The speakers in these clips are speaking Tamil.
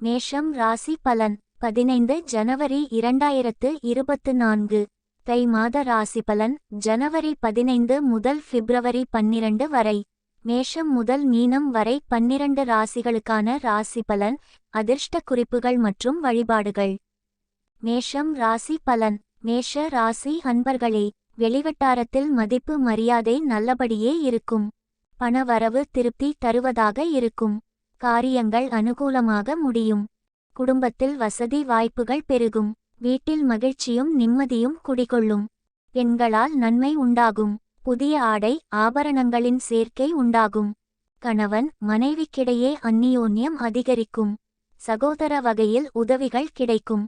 மேஷம் ராசி பலன் பதினைந்து ஜனவரி இரண்டாயிரத்து இருபத்து நான்கு. தை மாத ராசி பலன் ஜனவரி பதினைந்து முதல் பிப்ரவரி பன்னிரண்டு வரை. மேஷம் முதல் மீனம் வரை பன்னிரண்டு ராசிகளுக்கான ராசி பலன் அதிர்ஷ்ட குறிப்புகள் மற்றும் வழிபாடுகள். மேஷம் ராசி பலன் மேஷ ராசி அன்பர்களே வெளிவட்டாரத்தில் மதிப்பு மரியாதை நல்லபடியே இருக்கும். பணவரவு திருப்தி தருவதாக இருக்கும். காரியங்கள் அனுகூலமாக முடியும். குடும்பத்தில் வசதி வாய்ப்புகள் பெருகும். வீட்டில் மகிழ்ச்சியும் நிம்மதியும் குடிகொள்ளும். பெண்களால் நன்மை உண்டாகும். புதிய ஆடை ஆபரணங்களின் சேர்க்கை உண்டாகும். கணவன் மனைவிக்கிடையே அந்நியோன்யம் அதிகரிக்கும். சகோதர வகையில் உதவிகள் கிடைக்கும்.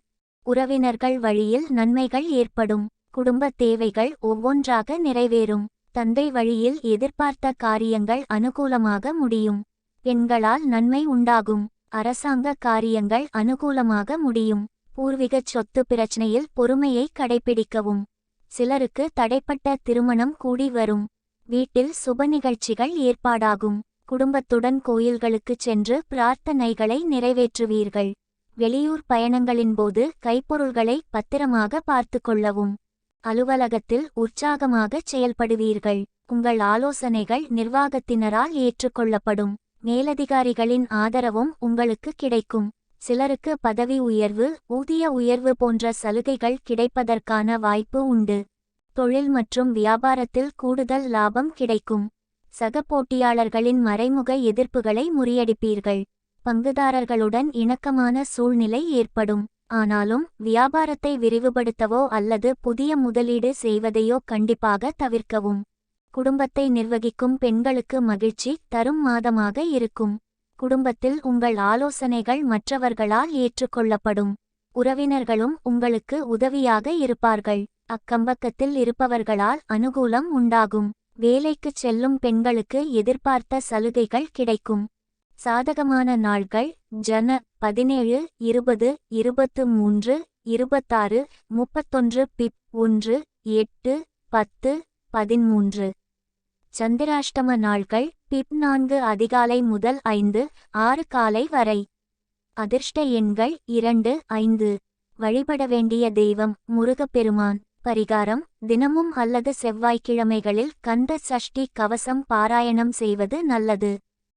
உறவினர்கள் வழியில் நன்மைகள் ஏற்படும். குடும்ப தேவைகள் ஒவ்வொன்றாக நிறைவேறும். தந்தை வழியில் எதிர்பார்த்த காரியங்கள் அனுகூலமாக முடியும். பெண்களால் நன்மை உண்டாகும். அரசாங்க காரியங்கள் அனுகூலமாக முடியும். பூர்வீகச் சொத்து பிரச்சனையில் பொறுமையை கடைபிடிக்கவும். சிலருக்கு தடைப்பட்ட திருமணம் கூடி வரும். வீட்டில் சுப நிகழ்ச்சிகள் ஏற்பாடாகும். குடும்பத்துடன் கோயில்களுக்குச் சென்று பிரார்த்தனைகளை நிறைவேற்றுவீர்கள். வெளியூர் பயணங்களின் போது கைப்பொருள்களை பத்திரமாக பார்த்து கொள்ளவும். அலுவலகத்தில் உற்சாகமாகச் செயல்படுவீர்கள். உங்கள் ஆலோசனைகள் நிர்வாகத்தினரால் ஏற்றுக்கொள்ளப்படும். மேலதிகாரிகளின் ஆதரவும் உங்களுக்கு கிடைக்கும். சிலருக்கு பதவி உயர்வு ஊதிய உயர்வு போன்ற சலுகைகள் கிடைப்பதற்கான வாய்ப்பு உண்டு. தொழில் மற்றும் வியாபாரத்தில் கூடுதல் லாபம் கிடைக்கும். சக போட்டியாளர்களின் மறைமுக எதிர்ப்புகளை முறியடிப்பீர்கள். பங்குதாரர்களுடன் இணக்கமான சூழ்நிலை ஏற்படும். ஆனாலும் வியாபாரத்தை விரிவுபடுத்தவோ அல்லது புதிய முதலீடு செய்வதையோ கண்டிப்பாக தவிர்க்கவும். குடும்பத்தை நிர்வகிக்கும் பெண்களுக்கு மகிழ்ச்சி தரும் மாதமாக இருக்கும். குடும்பத்தில் உங்கள் ஆலோசனைகள் மற்றவர்களால் ஏற்றுக்கொள்ளப்படும். உறவினர்களும் உங்களுக்கு உதவியாக இருப்பார்கள். அக்கம்பக்கத்தில் இருப்பவர்களால் அனுகூலம் உண்டாகும். வேலைக்குச் செல்லும் பெண்களுக்கு எதிர்பார்த்த சலுகைகள் கிடைக்கும். சாதகமான நாள்கள் ஜன பதினேழு இருபது இருபத்து மூன்று இருபத்தாறு முப்பத்தொன்று பிப் ஒன்று எட்டு பத்து பதிமூன்று. சந்திராஷ்டம நாள்கள் பிப் நான்கு அதிகாலை முதல் ஐந்து ஆறு காலை வரை. அதிர்ஷ்ட எண்கள் இரண்டு ஐந்து. வழிபட வேண்டிய தெய்வம் முருகப்பெருமான். பரிகாரம் தினமும் அல்லது செவ்வாய்க்கிழமைகளில் கந்த சஷ்டி கவசம் பாராயணம் செய்வது நல்லது.